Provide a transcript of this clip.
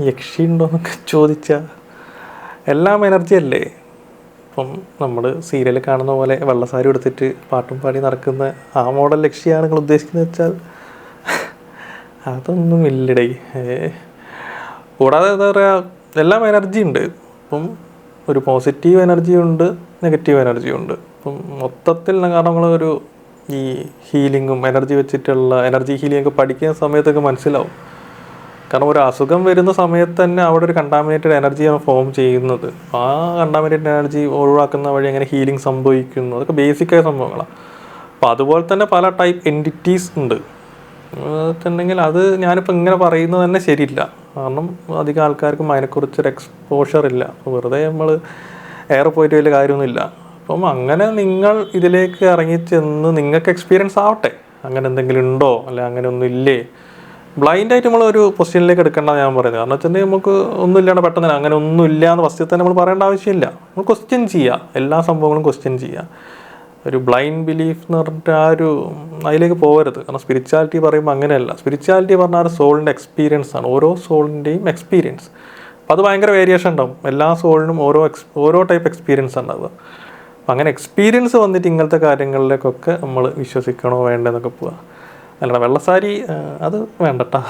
യക്ഷി ഉണ്ടോ എന്നൊക്കെ ചോദിച്ചാൽ എല്ലാം എനർജി അല്ലേ? ഇപ്പം നമ്മൾ സീരിയൽ കാണുന്ന പോലെ വെള്ളസാരി എടുത്തിട്ട് പാട്ടും പാടി നടക്കുന്ന ആ മോഡൽ ലക്ഷ്യമാണ് നിങ്ങൾ ഉദ്ദേശിക്കുന്നത് വെച്ചാൽ. അതൊന്നും ഇല്ലടേ. കൂടാതെ എന്താ പറയുക എല്ലാം എനർജി ഉണ്ട്. ഇപ്പം ഒരു പോസിറ്റീവ് എനർജി ഉണ്ട് നെഗറ്റീവ് എനർജി ഉണ്ട്. ഇപ്പം മൊത്തത്തിൽ കാരണം നമ്മൾ ഒരു ഈ ഹീലിങ്ങും എനർജി വെച്ചിട്ടുള്ള എനർജി ഹീലിംഗ് ഒക്കെ പഠിക്കുന്ന സമയത്തൊക്കെ മനസ്സിലാവും. കാരണം ഒരു അസുഖം വരുന്ന സമയത്ത് തന്നെ അവിടെ ഒരു കണ്ടാമിനേറ്റഡ് എനർജിയാണ് ഫോം ചെയ്യുന്നത്. ആ കണ്ടാമിനേറ്റഡ് എനർജി ഒഴിവാക്കുന്ന വഴി എങ്ങനെ ഹീലിംഗ് സംഭവിക്കുന്നു? അതൊക്കെ ബേസിക്കായ സംഭവങ്ങളാണ് അപ്പോൾ അതുപോലെ തന്നെ പല ടൈപ്പ് എന്റിറ്റീസ് ഉണ്ട്. എന്നുണ്ടെങ്കിൽ അത് ഞാനിപ്പോൾ ഇങ്ങനെ പറയുന്നത് തന്നെ ശരിയില്ല. കാരണം അധികം ആൾക്കാർക്കും അതിനെക്കുറിച്ചൊരു എക്സ്പോഷർ ഇല്ല. വെറുതെ നമ്മൾ ഏറെ പോയിട്ട് വലിയ കാര്യമൊന്നുമില്ല. അപ്പം അങ്ങനെ നിങ്ങൾ ഇതിലേക്ക് ഇറങ്ങിച്ചെന്ന് നിങ്ങൾക്ക് എക്സ്പീരിയൻസ് ആവട്ടെ. അങ്ങനെ എന്തെങ്കിലും ഉണ്ടോ? അല്ലെ അങ്ങനെ ഒന്നും ഇല്ലേ? ബ്ലൈൻഡ് ആയിട്ട് നമ്മൾ ഒരു പൊസിഷനിലേക്ക് എടുക്കേണ്ട ഞാൻ പറയുന്നത്. കാരണം വെച്ചിട്ടുണ്ടെങ്കിൽ നമുക്ക് ഒന്നും ഇല്ലാണ്ട് പെട്ടെന്ന് തന്നെ അങ്ങനെ ഒന്നും ഇല്ല എന്ന് തന്നെ നമ്മൾ പറയേണ്ട ആവശ്യമില്ല. നമ്മൾ ക്വസ്റ്റ്യൻ ചെയ്യുക എല്ലാ സംഭവങ്ങളും ക്വസ്റ്റ്യൻ ചെയ്യുക ഒരു ബ്ലൈൻഡ് ബിലീഫ് എന്ന് പറഞ്ഞിട്ട് ആ ഒരു അതിലേക്ക് പോകരുത് കാരണം സ്പിരിച്വാലിറ്റി പറയുമ്പോൾ അങ്ങനെയല്ല. സ്പിരിച്വാലിറ്റി പറഞ്ഞാൽ സോളിന്റെ എക്സ്പീരിയൻസ് ആണ്. ഓരോ സോളിന്റെയും എക്സ്പീരിയൻസ് അപ്പോൾ അത് ഭയങ്കര വേരിയേഷൻ ഉണ്ടാവും. എല്ലാ സോളിനും ഓരോ എക്സ് ഓരോ ടൈപ്പ് എക്സ്പീരിയൻസ് ഉണ്ടാവുക അപ്പം അങ്ങനെ എക്സ്പീരിയൻസ് വന്നിട്ട് ഇങ്ങനത്തെ കാര്യങ്ങളിലേക്കൊക്കെ നമ്മൾ വിശ്വസിക്കണോ വേണ്ടെന്നൊക്കെ പോവുക അല്ലാതെ വെള്ളസാരി അത് വേണ്ടട്ടാ.